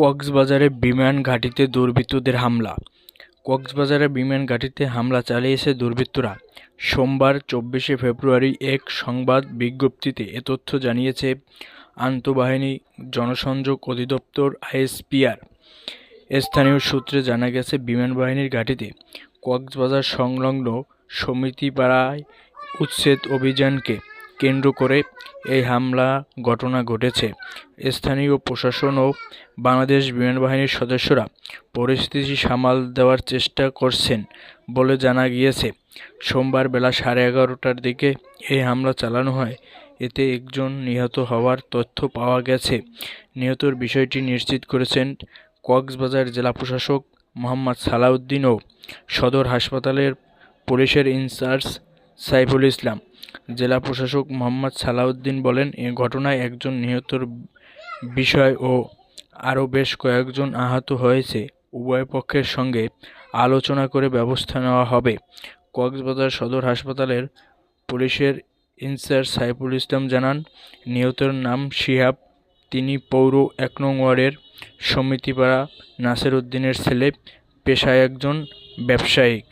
কক্সবাজারে বিমান ঘাঁটিতে দুর্বৃত্তদের হামলা। কক্সবাজারে বিমান ঘাঁটিতে হামলা চালিয়েছে দুর্বৃত্তরা। সোমবার, চব্বিশে ফেব্রুয়ারি এক সংবাদ বিজ্ঞপ্তিতে এ তথ্য জানিয়েছে আন্তঃবাহিনী জনসংযোগ অধিদপ্তর আইএসপিআর। স্থানীয় সূত্রে জানা গেছে, বিমান বাহিনীর ঘাঁটিতে কক্সবাজার সংলগ্ন সমিতিপাড়ায় উচ্ছেদ অভিযানকে কেন্দ্র করে এই হামলা ঘটনা ঘটেছে। স্থানীয় প্রশাসন ও বাংলাদেশ বিমান বাহিনীর সদস্যরা পরিস্থিতি সামাল দেওয়ার চেষ্টা করছেন বলে জানা গিয়েছে। সোমবার বেলা সাড়ে এগারোটার দিকে এই হামলা চালানো হয়। এতে একজন নিহত হওয়ার তথ্য পাওয়া গেছে। নিহতর বিষয়টি নিশ্চিত করেছেন কক্সবাজার জেলা প্রশাসক মোহাম্মদ সালাউদ্দিন ও সদর হাসপাতালের পুলিশের ইনচার্জ সাইফুল ইসলাম। জেলা প্রশাসক মোহাম্মদ সালাউদ্দিন বলেন, এ ঘটনায় একজন নিহতর বিষয় ও আরও বেশ কয়েকজন আহত হয়েছে। উভয় পক্ষের সঙ্গে আলোচনা করে ব্যবস্থা নেওয়া হবে। কক্সবাজার সদর হাসপাতালের পুলিশের ইনচার্জ সাইফুল ইসলাম জানান, নিহতের নাম শিহাব, তিনি পৌর এক নং ওয়ার্ডের সমিতিপাড়া নাসির উদ্দিনের ছেলে, পেশায় একজন ব্যবসায়িক।